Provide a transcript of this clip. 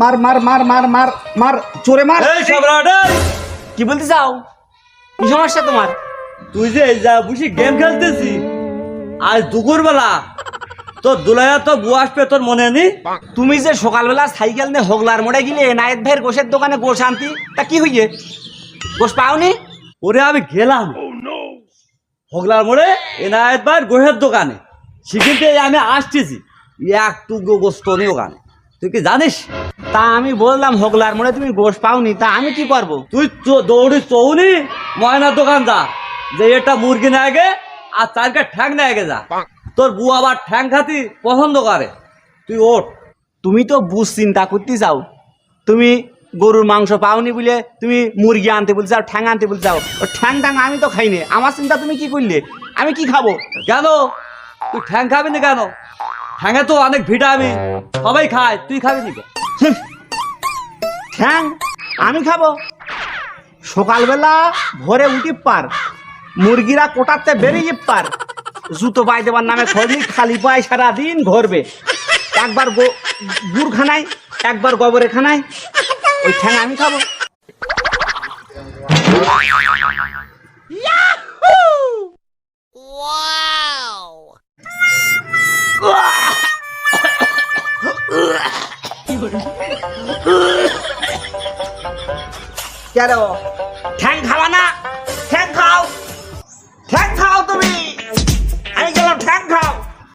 মার মার মার মার মার মার চোরে মার। এই কি বলতে চাও? কি সমস্যা তোমার? তুই যে যা বুঝি গেম খেলতেছি আজ দুপুর বেলা তোর দুলাইয়া তো বউ আসবে তোর মনে নেই? তুমি যে সকালবেলা সাইকেল নিয়ে হোগলার মোড়ে গিলে এনায়েত ভাইয়ের গোশের দোকানে গোশ আনতি তা কি হইয়ে গোশ পাওনি? ওরে আমি গেলাম। হগলার মোড়ে এনায়েত ভাইয়ের গোহের দোকানে। সেখান থেকে আমি আসতেছি। একটু গোস্ত নেই ওখানে। তুই কি জানিস? তা আমি বললাম হোগলার মোড়ে তুমি গোশ পাওনি তা আমি কি করব? তুই দৌড়ি চৌনি ময়নার দোকান যা যে এটা মুরগি নেয় গে আর চারকে ঠ্যাং নেয় গে যা। তোর বউ আবার ঠ্যাং খাতি পছন্দ করে। তুই ওঠ। তুমি তো বুঝ চিন্তা করতে যাও তুমি গরুর মাংস পাওনি বলে তুমি মুরগি আনতে বলতে যাও ঠ্যাং আনতে বলতে যাও ও ঠ্যাং ট্যাং আমি তো খাইনি। আমার চিন্তা তুমি কি করলে? আমি কি খাব? কেন? তুই ঠ্যাং খাবি না কেন? ঠ্যাঙে তো, অনেক ভিটামিন সবাই খায়, তুই খাবি না? ঠ্যাং, আমি খাব। সকালবেলা ভোরে উঠি পার। মুরগিরা কোটাতে বেরিয়ে পার। জুতো পাই দেবার নামে খড়ি খালি পায়, সারাদিন ঘরবে। একবার গুড় খানায় একবার গোবরে খানায়। ওই ঠ্যাং আমি খাব। কেন? ঠ্যাং খাওয়া